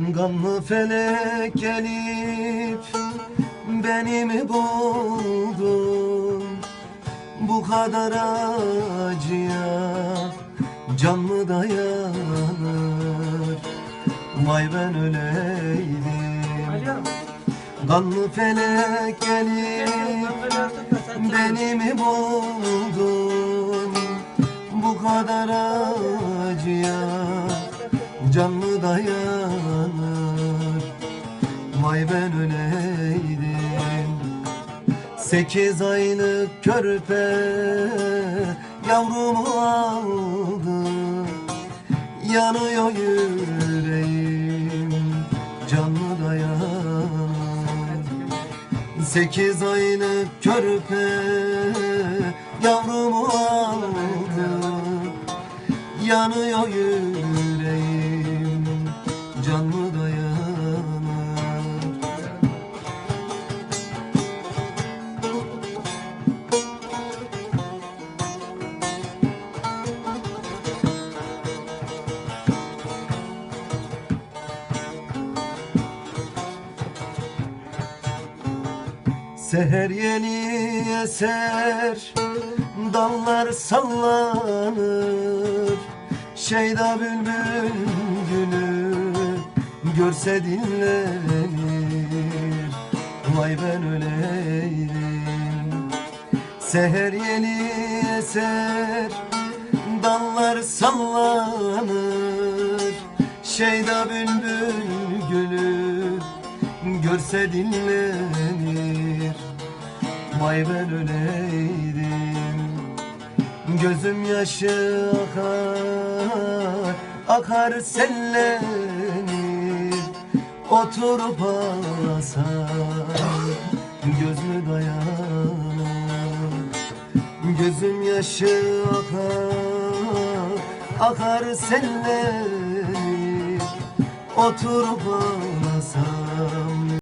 Kanlı felek gelip beni mi buldun? Bu kadar acıya can mı dayanır? Vay ben öleydim. Kanlı felek gelip beni mi buldun? Bu kadar Vay ben öleydim. Sekiz aylık körpe Yavrumu aldı Yanıyor yüreğim Can mı dayanır Sekiz aylık körpe Yavrumu aldı Yanıyor yüreğim Seher yeni eser Dallar sallanır. Şeyda bülbül gülü Görse dinlenir. Vay ben öleydim Seher yeni eser Dallar sallanır. Şeyda bülbül gülü Görse dinlenir. Vay ben öleydim Gözüm yaşı akar Akar sellenir. Oturup ağlasam Göz mü dayanır Gözüm yaşı akar Akar sellenir Oturup ağlasam